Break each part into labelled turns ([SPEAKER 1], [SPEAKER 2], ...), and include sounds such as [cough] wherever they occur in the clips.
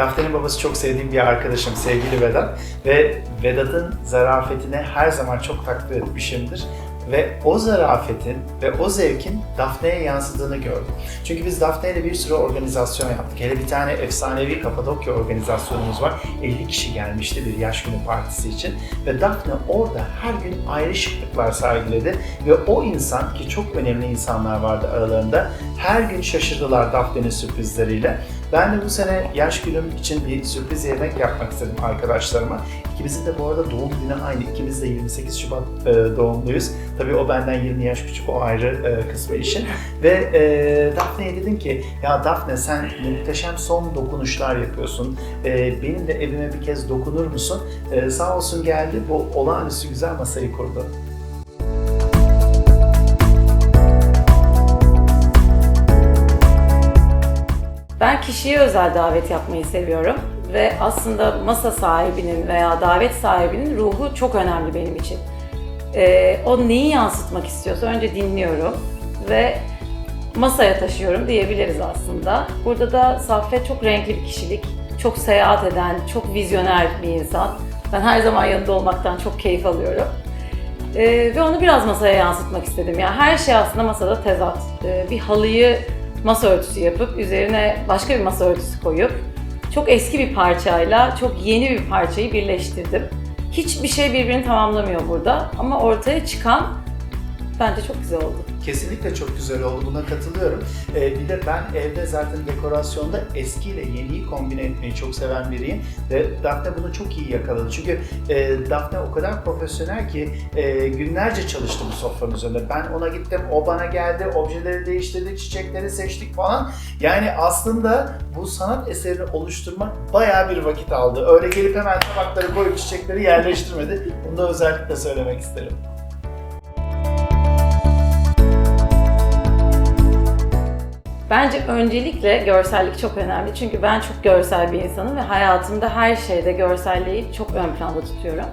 [SPEAKER 1] Rafter'in babası çok sevdiğim bir arkadaşım sevgili Vedat ve Vedat'ın zarafetine her zaman çok takdir etmişimdir. Ve o zarafetin ve o zevkin Daphne'ye yansıdığını gördüm. Çünkü biz Daphne ile bir sürü organizasyon yaptık. Hele bir tane efsanevi Kapadokya organizasyonumuz var. 50 kişi gelmişti bir yaş günü partisi için. Ve Daphne orada her gün ayrı şıklıklar sergiledi. Ve o insan ki çok önemli insanlar vardı aralarında her gün şaşırdılar Daphne'nin sürprizleriyle. Ben de bu sene yaş günüm için bir sürpriz yemek yapmak istedim arkadaşlarıma. İkimizin de bu arada doğum günü aynı. İkimiz de 28 Şubat e, doğumluyuz. Tabii o benden 20 yaş küçük, o ayrı e, kısmı işin. Ve e, Daphne'ye dedim ki, ya Daphne sen muhteşem son dokunuşlar yapıyorsun. E, benim de evime bir kez dokunur musun? Sağ olsun geldi, bu olağanüstü güzel masayı kurdu.
[SPEAKER 2] Kişiye özel davet yapmayı seviyorum ve aslında masa sahibinin veya davet sahibinin ruhu çok önemli benim için. Ee, o neyi yansıtmak istiyorsa önce dinliyorum ve masaya taşıyorum diyebiliriz aslında. Burada da Saffet çok renkli bir kişilik, çok seyahat eden, çok vizyoner bir insan. Ben her zaman yanında olmaktan çok keyif alıyorum. Ee, ve onu biraz masaya yansıtmak istedim. Yani her şey aslında masada tezat. Ee, bir halıyı masa örtüsü yapıp üzerine başka bir masa örtüsü koyup çok eski bir parçayla çok yeni bir parçayı birleştirdim. Hiçbir şey birbirini tamamlamıyor burada ama ortaya çıkan bence çok güzel oldu.
[SPEAKER 1] Kesinlikle çok güzel oldu. Buna katılıyorum. Ee, bir de ben evde zaten dekorasyonda eski ile yeniyi kombine etmeyi çok seven biriyim. Ve Daphne bunu çok iyi yakaladı. Çünkü e, Daphne o kadar profesyonel ki e, günlerce çalıştı bu sofranın üzerinde. Ben ona gittim, o bana geldi, objeleri değiştirdik, çiçekleri seçtik falan. Yani aslında bu sanat eserini oluşturmak bayağı bir vakit aldı. Öyle gelip hemen tabakları koyup çiçekleri yerleştirmedi. Bunu da özellikle söylemek isterim.
[SPEAKER 2] Bence öncelikle görsellik çok önemli. Çünkü ben çok görsel bir insanım ve hayatımda her şeyde görselliği çok ön planda tutuyorum.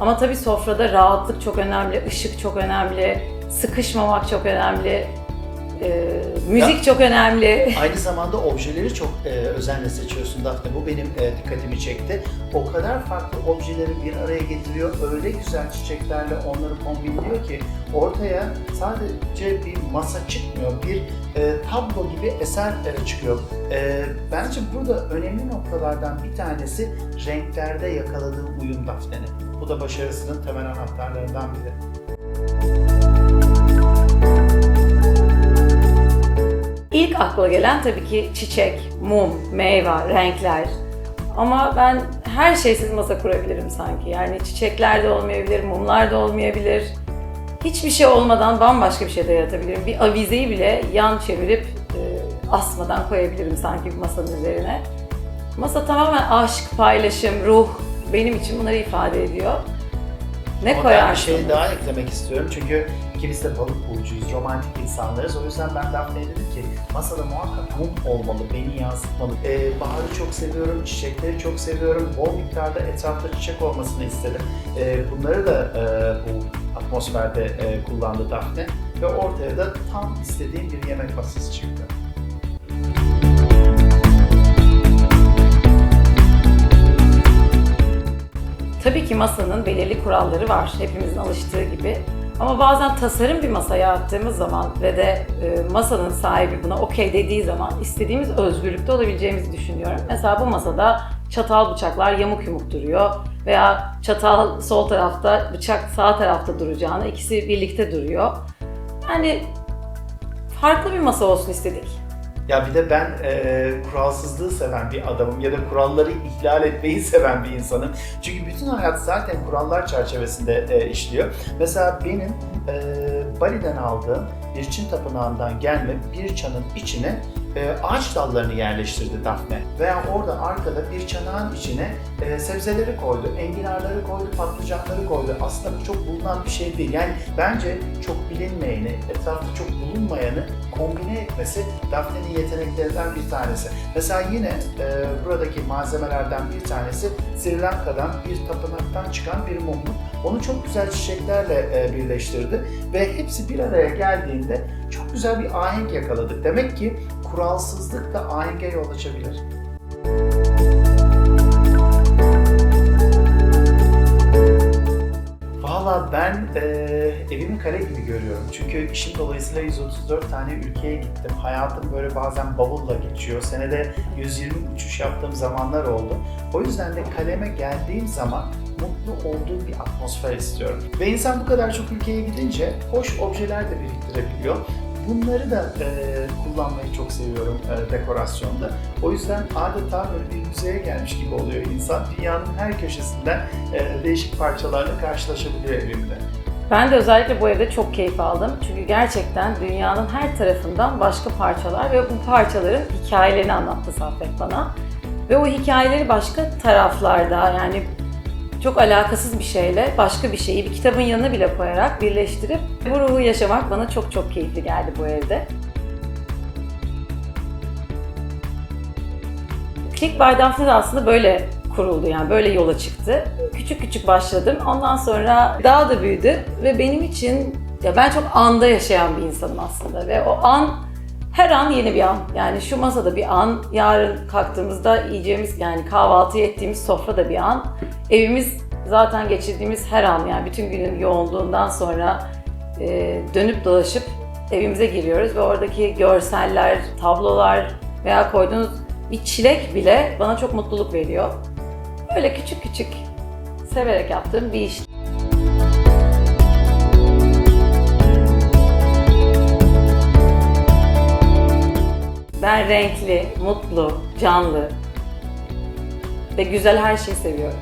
[SPEAKER 2] Ama tabii sofrada rahatlık çok önemli, ışık çok önemli, sıkışmamak çok önemli, e, müzik
[SPEAKER 1] Ya-
[SPEAKER 2] çok önemli. [laughs]
[SPEAKER 1] Aynı zamanda objeleri çok e, özenle seçiyorsun Daphne. Bu benim e, dikkatimi çekti. O kadar farklı objeleri bir araya getiriyor. Öyle güzel çiçeklerle onları kombinliyor ki ortaya sadece bir masa çıkmıyor. Bir e, tablo gibi eser çıkıyor. E, bence burada önemli noktalardan bir tanesi renklerde yakaladığı uyum Daphne'nin. Bu da başarısının temel anahtarlarından biri.
[SPEAKER 2] İlk akla gelen tabii ki çiçek, mum, meyve, renkler. Ama ben her şeysiz masa kurabilirim sanki. Yani çiçekler de olmayabilir, mumlar da olmayabilir. Hiçbir şey olmadan bambaşka bir şey de yaratabilirim. Bir avizeyi bile yan çevirip e, asmadan koyabilirim sanki masanın üzerine. Masa tamamen aşk, paylaşım, ruh benim için bunları ifade ediyor. Ne
[SPEAKER 1] Ama ben bir şey daha eklemek istiyorum çünkü ikimiz de balık burcuyuz, romantik insanlarız. O yüzden ben Daphne'ye dedim ki masada muhakkak mum olmalı, beni yansıtmalı. Ee, baharı çok seviyorum, çiçekleri çok seviyorum. Bol miktarda etrafta çiçek olmasını istedim. Ee, bunları da e, bu atmosferde e, kullandı Daphne ve ortaya da tam istediğim bir yemek masası çıktı.
[SPEAKER 2] Tabii ki masanın belirli kuralları var hepimizin alıştığı gibi. Ama bazen tasarım bir masaya attığımız zaman ve de e, masanın sahibi buna okey dediği zaman istediğimiz özgürlükte olabileceğimizi düşünüyorum. Mesela bu masada çatal bıçaklar yamuk yumuk duruyor veya çatal sol tarafta, bıçak sağ tarafta duracağına ikisi birlikte duruyor. Yani farklı bir masa olsun istedik.
[SPEAKER 1] Ya bir de ben e, kuralsızlığı seven bir adamım ya da kuralları ihlal etmeyi [laughs] seven bir insanım. Çünkü bütün hayat zaten kurallar çerçevesinde e, işliyor. Mesela benim e, Bali'den aldığım bir Çin tapınağından gelme bir çanın içine e, ağaç dallarını yerleştirdi Daphne. Veya orada arkada bir çanağın içine e, sebzeleri koydu, enginarları koydu, patlıcanları koydu. Aslında bu çok bulunan bir şey değil. Yani bence çok bilinmeyeni, etrafta çok bulunmayanı kombine etmesi Daphne'nin yeteneklerinden bir tanesi. Mesela yine e, buradaki malzemelerden bir tanesi Sri Lanka'dan bir tapınaktan çıkan bir mumluk. Onu çok güzel çiçeklerle e, birleştirdi ve hepsi bir araya geldiğinde çok güzel bir ahenk yakaladık. Demek ki kuralsızlık da ahenge yol açabilir. Valla ben e, evimi kale gibi görüyorum. Çünkü işim dolayısıyla 134 tane ülkeye gittim. Hayatım böyle bazen bavulla geçiyor. Senede 120 uçuş yaptığım zamanlar oldu. O yüzden de kaleme geldiğim zaman mutlu olduğum bir atmosfer istiyorum. Ve insan bu kadar çok ülkeye gidince hoş objeler de biriktirebiliyor. Bunları da e, kullanmayı çok seviyorum e, dekorasyonda. O yüzden adeta böyle bir müzeye gelmiş gibi oluyor insan. Dünyanın her köşesinden e, değişik parçalarla karşılaşabiliyor evimde.
[SPEAKER 2] Ben de özellikle bu evde çok keyif aldım. Çünkü gerçekten dünyanın her tarafından başka parçalar ve bu parçaların hikayelerini anlattı Saffet bana. Ve o hikayeleri başka taraflarda yani çok alakasız bir şeyle başka bir şeyi bir kitabın yanına bile koyarak birleştirip bu ruhu yaşamak bana çok çok keyifli geldi bu evde. Click by Daphne aslında böyle kuruldu yani böyle yola çıktı. Küçük küçük başladım. Ondan sonra daha da büyüdü ve benim için ya ben çok anda yaşayan bir insanım aslında ve o an her an yeni bir an. Yani şu masada bir an, yarın kalktığımızda yiyeceğimiz yani kahvaltı ettiğimiz sofra da bir an. Evimiz zaten geçirdiğimiz her an yani bütün günün yoğunluğundan sonra e, dönüp dolaşıp evimize giriyoruz ve oradaki görseller, tablolar veya koyduğunuz bir çilek bile bana çok mutluluk veriyor. Böyle küçük küçük severek yaptığım bir iş. Ben renkli, mutlu, canlı ve güzel her şeyi seviyorum.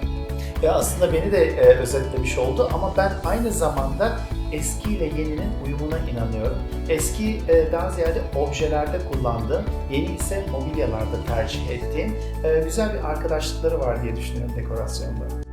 [SPEAKER 1] Ya aslında beni de e, özetlemiş oldu ama ben aynı zamanda eski ile yeninin uyumuna inanıyorum. Eski e, daha ziyade objelerde kullandığım, yeni ise mobilyalarda tercih ettiğim e, güzel bir arkadaşlıkları var diye düşünüyorum dekorasyonda.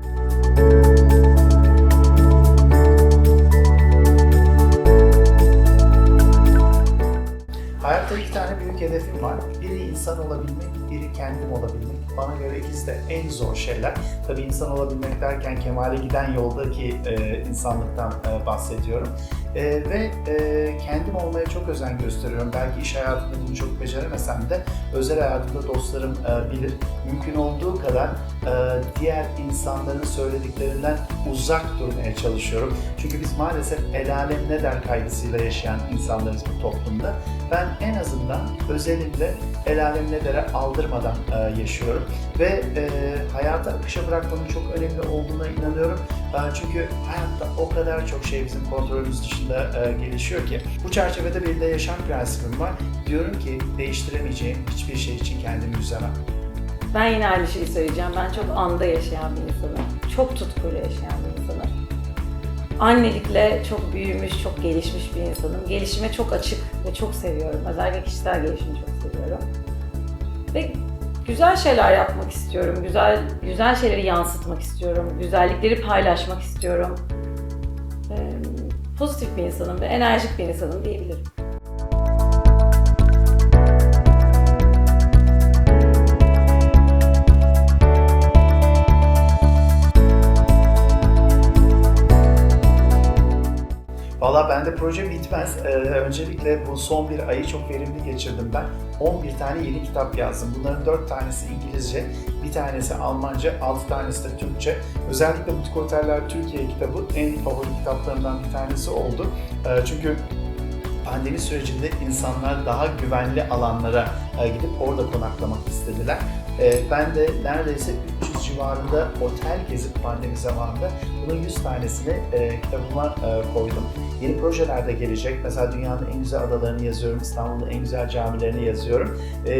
[SPEAKER 1] Hayatta iki tane büyük hedefim var. Biri insan olabilmek, biri kendim olabilmek. Bana göre ikisi de en zor şeyler. Tabii insan olabilmek derken kemale giden yoldaki e, insanlıktan e, bahsediyorum. E, ve e, kendim olmaya çok özen gösteriyorum. Belki iş hayatında bunu çok beceremesem de özel hayatımda dostlarım e, bilir. Mümkün olduğu kadar e, diğer insanların söylediklerinden uzak durmaya çalışıyorum. Çünkü biz maalesef el alem ne der kaygısıyla yaşayan insanlarız bu toplumda. Ben en azından özelimde el alem ne dere aldırmadan e, yaşıyorum. Ve e, hayatı akışa bırakmanın çok önemli olduğuna inanıyorum. E, çünkü hayatta o kadar çok şey bizim kontrolümüz dışında e, gelişiyor ki. Bu çerçevede bir de yaşam prensibim var. Diyorum ki değiştiremeyeceğim hiçbir şey için kendimi üzemem.
[SPEAKER 2] Ben yine aynı şeyi söyleyeceğim. Ben çok anda yaşayan bir insanım. Çok tutkuyla yaşayan bir insanım. Annelikle çok büyümüş, çok gelişmiş bir insanım. Gelişime çok açık ve çok seviyorum. Özellikle kişisel gelişimi çok seviyorum. Ve güzel şeyler yapmak istiyorum. Güzel güzel şeyleri yansıtmak istiyorum. Güzellikleri paylaşmak istiyorum. Ee, pozitif bir insanım ve enerjik bir insanım diyebilirim.
[SPEAKER 1] Valla bende proje bitmez. Ee, öncelikle bu son bir ayı çok verimli geçirdim ben. 11 tane yeni kitap yazdım. Bunların 4 tanesi İngilizce, bir tanesi Almanca, 6 tanesi de Türkçe. Özellikle Butik Oteller Türkiye kitabı en favori kitaplarımdan bir tanesi oldu. Ee, çünkü pandemi sürecinde insanlar daha güvenli alanlara e, gidip orada konaklamak istediler. E, Ben de neredeyse 300 civarında otel gezip pandemi zamanında bunun 100 tanesini e, kitabıma e, koydum. Yeni projeler de gelecek. Mesela dünyanın en güzel adalarını yazıyorum, İstanbul'un en güzel camilerini yazıyorum. E,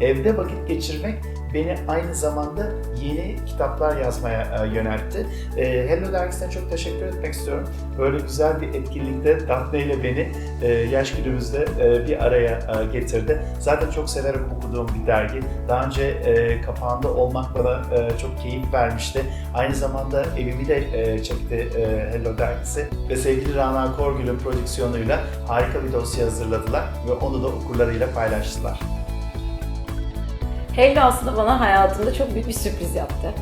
[SPEAKER 1] evde vakit geçirmek beni aynı zamanda yeni kitaplar yazmaya e, yöneltti. E, Hello dergisine çok teşekkür etmek istiyorum. Böyle güzel bir etkinlikte Daphne ile beni e, yaş günümüzde bir araya getirdi. Zaten çok severek okuduğum bir dergi. Daha önce kapağında olmak bana çok keyif vermişti. Aynı zamanda evimi de çekti Hello dergisi ve sevgili Rana Korgül'ün prodüksiyonuyla harika bir dosya hazırladılar ve onu da okurlarıyla paylaştılar.
[SPEAKER 2] Hello aslında bana hayatımda çok büyük bir sürpriz yaptı.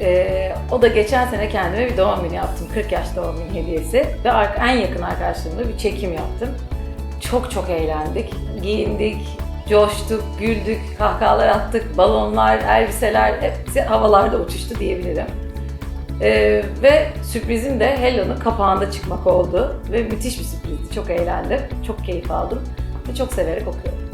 [SPEAKER 2] Ee, o da geçen sene kendime bir doğum günü yaptım. 40 yaş doğum günü hediyesi. Ve en yakın arkadaşlarımla bir çekim yaptım. Çok çok eğlendik. Giyindik, coştuk, güldük, kahkahalar attık, balonlar, elbiseler hepsi havalarda uçuştu diyebilirim. Ee, ve sürprizim de Hello'nun kapağında çıkmak oldu. Ve müthiş bir sürprizdi. Çok eğlendim, çok keyif aldım ve çok severek okuyorum.